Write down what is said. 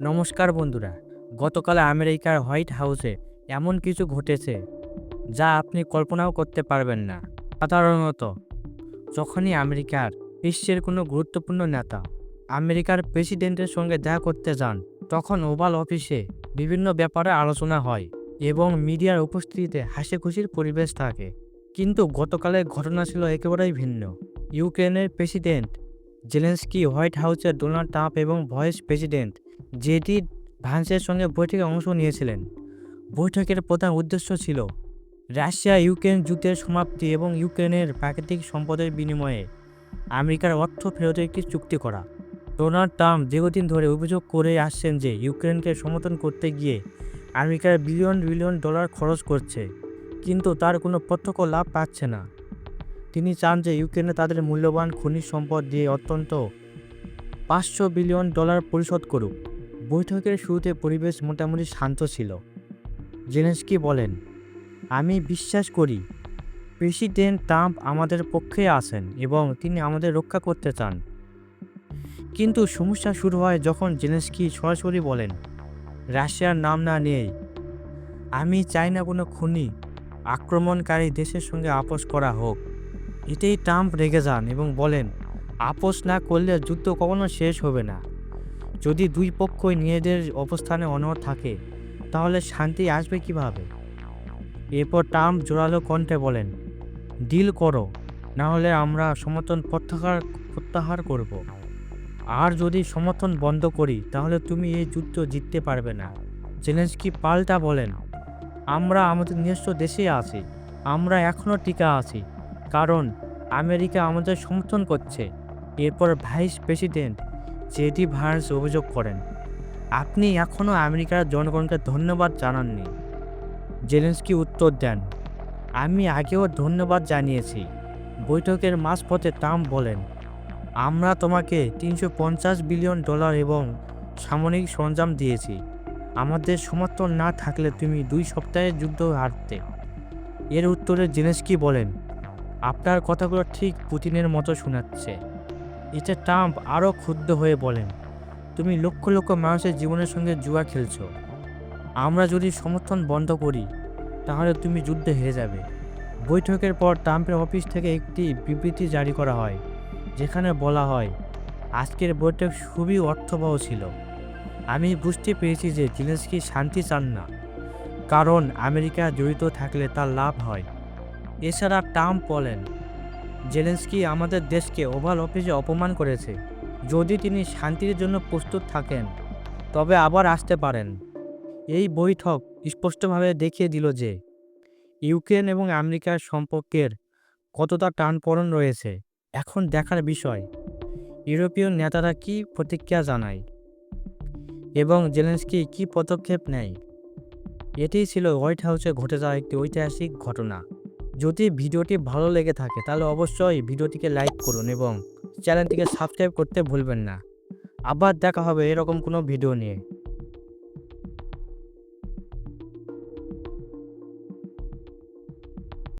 নমস্কার বন্ধুরা, গতকাল আমেরিকার হোয়াইট হাউসে এমন কিছু ঘটেছে যা আপনি কল্পনাও করতে পারবেন না। সাধারণত, যখনই আমেরিকার বিশ্বের কোনো গুরুত্বপূর্ণ নেতা আমেরিকার প্রেসিডেন্টের সঙ্গে দেখা করতে যান, তখন ওভাল অফিসে বিভিন্ন ব্যাপারে আলোচনা হয় এবং মিডিয়ার উপস্থিতিতে হাসি খুশির পরিবেশ থাকে। কিন্তু গতকালের ঘটনা ছিল একেবারেই ভিন্ন। ইউক্রেনের প্রেসিডেন্ট জেলেন্সকি হোয়াইট হাউসের ডোনাল্ড ট্রাম্প এবং ভয়েস প্রেসিডেন্ট জেডি ভান্সের সঙ্গে বৈঠকে অংশ নিয়েছিলেন। বৈঠকের প্রধান উদ্দেশ্য ছিল রাশিয়া ইউক্রেন যুদ্ধের সমাপ্তি এবং ইউক্রেনের প্রাকৃতিক সম্পদের বিনিময়ে আমেরিকার অর্থ ফেরতের একটি চুক্তি করা। ডোনাল্ড ট্রাম্প দীর্ঘদিন ধরে অভিযোগ করে আসছেন যে ইউক্রেনকে সমর্থন করতে গিয়ে আমেরিকার বিলিয়ন বিলিয়ন ডলার খরচ করছে, কিন্তু তার কোনো প্রত্যক্ষ লাভ পাচ্ছে না। তিনি চান যে ইউক্রেনে তাদের মূল্যবান খনিজ সম্পদ দিয়ে অত্যন্ত পাঁচশো বিলিয়ন ডলার পরিশোধ করুক। বৈঠকের শুরুতে পরিবেশ মোটামুটি শান্ত ছিল। জেলেন্সকি বলেন, আমি বিশ্বাস করি, প্রেসিডেন্ট ট্রাম্প আমাদের পক্ষে আছেন এবং তিনি আমাদের রক্ষা করতে চান। কিন্তু সমস্যা শুরু হয় যখন জেলেন্সকি সরাসরি বলেন, রাশিয়ার নাম না নেই আমি চাই না কোনো খুনি, আক্রমণকারী দেশের সঙ্গে আপোষ করা হোক। এতেই ট্রাম্প রেগে যান এবং বলেন, আপোষ না করলে যুদ্ধ কখনো শেষ হবে না। যদি দুই পক্ষই নিজেদের অবস্থানে অনড় থাকে, তাহলে শান্তি আসবে কীভাবে? এরপর ট্রাম্প জোরালো কণ্ঠে বলেন, ডিল করো, না হলে আমরা সমর্থন প্রত্যাহার প্রত্যাহার করব। আর যদি সমর্থন বন্ধ করি, তাহলে তুমি এই যুদ্ধ জিততে পারবে না। জেলেন্সকি পাল্টা বলেন, আমরা আমাদের নিজস্ব দেশে আছি, আমরা এখনও টিকা আছি, কারণ আমেরিকা আমাদের সমর্থন করছে। এরপর ভাইস প্রেসিডেন্ট জেডি ভার্স অভিযোগ করেন, আপনি এখনও আমেরিকার জনগণকে ধন্যবাদ জানাননি। জেলেন্সকি উত্তর দেন, আমি আগেও ধন্যবাদ জানিয়েছি। বৈঠকের মাঝপথে ট্রাম্প বলেন, আমরা তোমাকে তিনশো পঞ্চাশ বিলিয়ন ডলার এবং সামরিক সরঞ্জাম দিয়েছি। আমাদের সমর্থন না থাকলে তুমি দুই সপ্তাহে যুদ্ধ হারতে। এর উত্তরে জেলেন্সকি বলেন, আপনার কথাগুলো ঠিক পুতিনের মতো শোনাচ্ছে। এতে ট্রাম্প আরও ক্ষুব্ধ হয়ে বলেন, তুমি লক্ষ লক্ষ মানুষের জীবনের সঙ্গে জুয়া খেলছ। আমরা যদি সমর্থন বন্ধ করি, তাহলে তুমি যুদ্ধে হেরে যাবে। বৈঠকের পর ট্রাম্পের অফিস থেকে একটি বিবৃতি জারি করা হয়, যেখানে বলা হয়, আজকের বৈঠক খুবই অর্থবহ ছিল। আমি বুঝতে পেরেছি যে জেলেন্সকি শান্তি চান না, কারণ আমেরিকা জড়িত থাকলে তার লাভ হয়। এছাড়া ট্রাম্প বলেন জেলেন্সকি আমাদের দেশকে ওভাল অফিসে অপমান করেছে। যদি তিনি শান্তির জন্য প্রস্তুত থাকেন, তবে আবার আসতে পারেন। এই বৈঠক স্পষ্টভাবে দেখিয়ে দিল যে, ইউক্রেন এবং আমেরিকার সম্পর্কের কতটা টানপরণ রয়েছে। এখন দেখার বিষয়, ইউরোপীয় নেতারা কি প্রতিক্রিয়া জানায় এবং জেলেন্সকি কি পদক্ষেপ নেয়? এটিই ছিল হোয়াইট হাউসে ঘটে যাওয়া একটি ঐতিহাসিক ঘটনা। যদি ভিডিওটি ভালো লেগে থাকে, তাহলে অবশ্যই ভিডিওটিকে লাইক করুন এবং চ্যানেলটিকে সাবস্ক্রাইব করতে ভুলবেন না। আবার দেখা হবে এরকম কোনো ভিডিও নিয়ে।